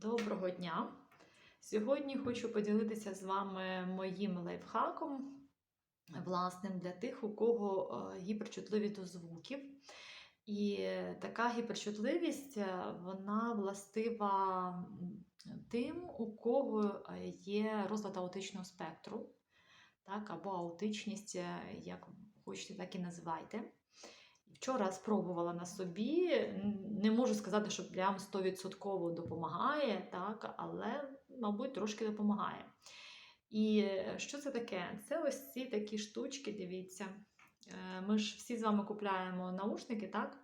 Доброго дня! Сьогодні хочу поділитися з вами моїм лайфхаком, власним для тих, у кого е, гіперчутливі до звуків. І така гіперчутливість е, вона властива тим, у кого е, є розлад аутичного спектру, так, або аутичність, як хочете, так і називайте. Вчора спробувала на собі. Не можу сказати, що прям 100% допомагає, так, але, мабуть, трошки допомагає. І е, що це таке? Це ось ці такі штучки, дивіться. Е, Ми ж всі з вами купляємо наушники, так?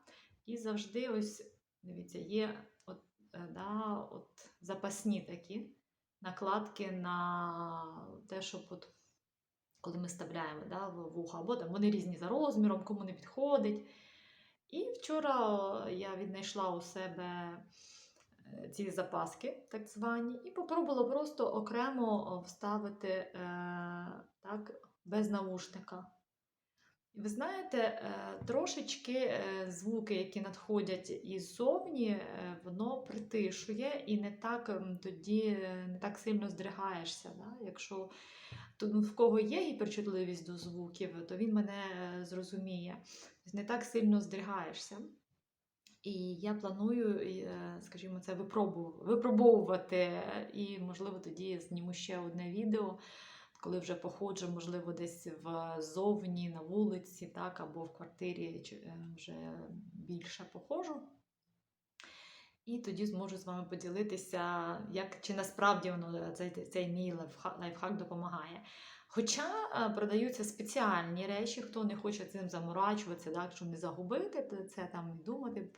І завжди ось, дивіться, є от, е, да, от запасні такі накладки на те, щоб от, коли ми вставляємо да, в вухо, або там вони різні за розміром, кому не підходить. І вчора я віднайшла у себе е, ці запаски, так звані, і попробувала просто окремо вставити е, так, без наушника. Ви знаєте, е, трошечки е, звуки, які надходять іззовні, воно притишує і не так тоді не так сильно здригаєшся. Да? Якщо то, ну, в кого є гіперчутливість до звуків, то він мене е, зрозуміє. Не так сильно здригаєшся. І я планую, е, скажімо, це випробовувати, і, можливо, тоді зніму ще одне відео, коли вже походжу, можливо, десь ззовні, на вулиці, так, або в квартирі е, вже більше походжу. І тоді зможу з вами поділитися, як, чи насправді воно, цей, цей мій лайфхак, лайфхак допомагає. Хоча е, продаються спеціальні речі, хто не хоче цим заморачуватися, так, щоб не загубити, то це там думати.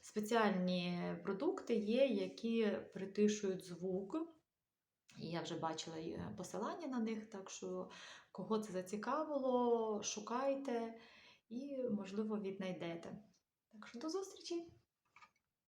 Спеціальні продукти є, які притишують звук. І я вже бачила е, посилання на них, так що кого це зацікавило, шукайте і, можливо, віднайдете. Так що до зустрічі!